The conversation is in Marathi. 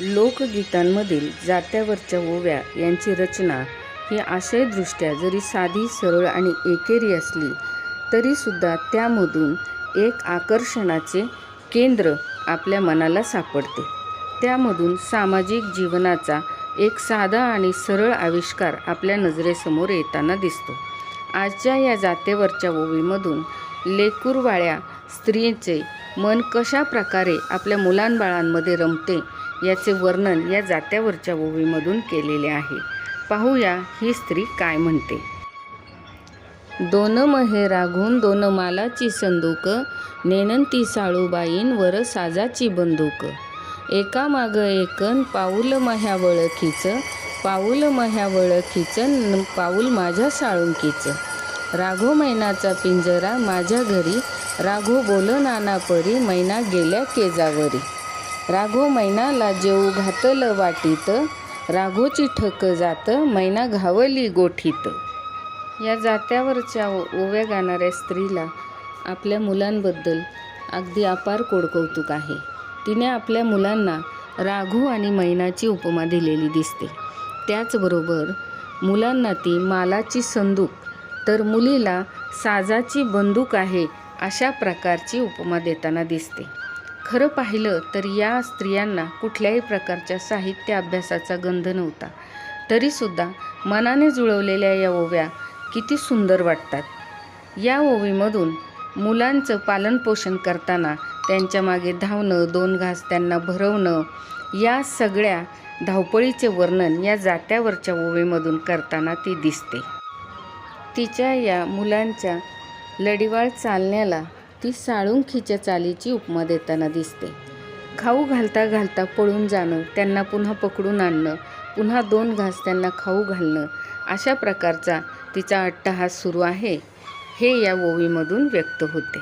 लोकगीतांमधील जात्यावरच्या ओव्या यांची रचना ही आशयदृष्ट्या जरी साधी सरळ आणि एकेरी असली तरीसुद्धा त्यामधून एक आकर्षणाचे केंद्र आपल्या मनाला सापडते. त्यामधून सामाजिक जीवनाचा एक साधा आणि सरळ आविष्कार आपल्या नजरेसमोर येताना दिसतो. आजच्या या जातेवरच्या ओवीमधून लेकूरवाळ्या स्त्रीचे मन कशा प्रकारे आपल्या मुलांबाळांमध्ये रमते याचे वर्णन या जात्यावरच्या ओवीमधून केलेले आहे. पाहूया ही स्त्री काय म्हणते. दोन महे राघून दोन मालाची संदूक नेनंती साळूबाईन वर साजाची बंदूक. एका माग एकन पाऊल मह्या वळखीच पाऊल मह्या वळखीच न पाऊल माझ्या साळुंकीचं. राघो मैनाचा पिंजरा माझ्या घरी राघो बोल नाना परी मैना गेल्या केजावरी. राघो मैनाला जेऊ घातलं वाटीत राघोची ठक जात मैना घावली गोठीत. या जात्यावरच्या ओ- ओव्या गाणाऱ्या स्त्रीला आपल्या मुलांबद्दल अगदी अपार कोडकौतुक आहे. तिने आपल्या मुलांना राघू आणि मैनाची उपमा दिलेली दिसते. त्याचबरोबर मुलांना ती मालाची संदूक तर मुलीला साजाची बंदूक आहे अशा प्रकारची उपमा देताना दिसते. खरं पाहिलं तर या स्त्रियांना कुठल्याही प्रकारच्या साहित्य अभ्यासाचा गंध नव्हता. तरीसुद्धा मनाने जुळवलेल्या या ओव्या किती सुंदर वाटतात. या ओवीमधून मुलांचं पालनपोषण करताना त्यांच्या मागे धावणं दोन घास त्यांना भरवणं या सगळ्या धावपळीचे वर्णन या जात्यावरच्या ओवीमधून करताना ती दिसते. तिच्या या मुलांच्या लढीवाळ चालण्याला ती साळुंखीच्या चालीची उपमा देताना दिसते. खाऊ घालता घालता पळून जाणं त्यांना पुन्हा पकडून आणणं पुन्हा दोन घास त्यांना खाऊ घालणं अशा प्रकारचा तिचा अट्टहास सुरू आहे हे या ओवीमधून व्यक्त होते.